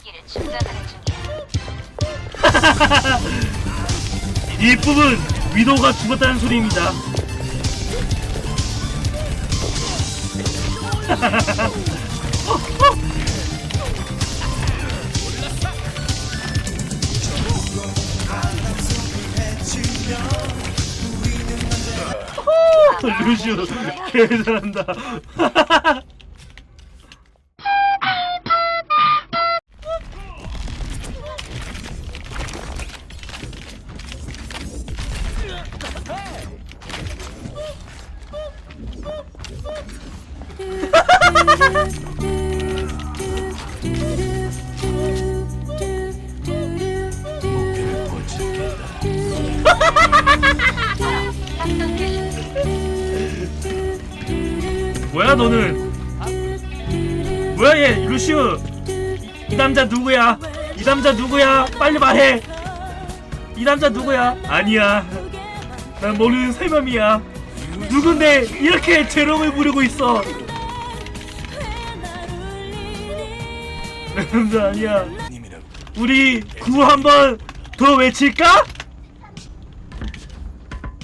공급기를 충전하는 중이야. 이 부분 위도가 죽었다는 소리입니다. 루시오 개 잘한다. 뭐야 너는? 뭐야 얘 루시오? 이 남자 누구야? 이 남자 누구야? 빨리 말해. 이 남자 누구야? 아니야. 난 모르는 새맘이야. 누군데 이렇게 죄롱을 부르고 있어? 내 남자 아니야. 우리 구호 한번 더 외칠까?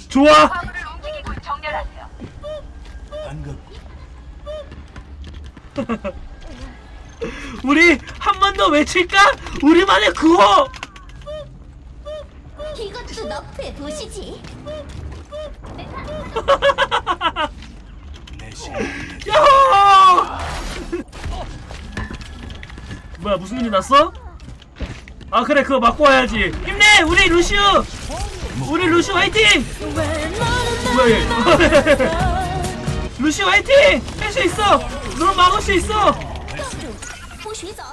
좋아. 우리 한 번 더 외칠까? 우리만의 구호. 이것도 너프해 보시지. 야호! 뭐야 무슨 일이 났어? 아 그래 그거 맞고 와야지 힘내 우리 루시우 우리 루시우 화이팅 뭐야 얘 루시우 화이팅 할 수 있어 너 막을 수 있어 不许走。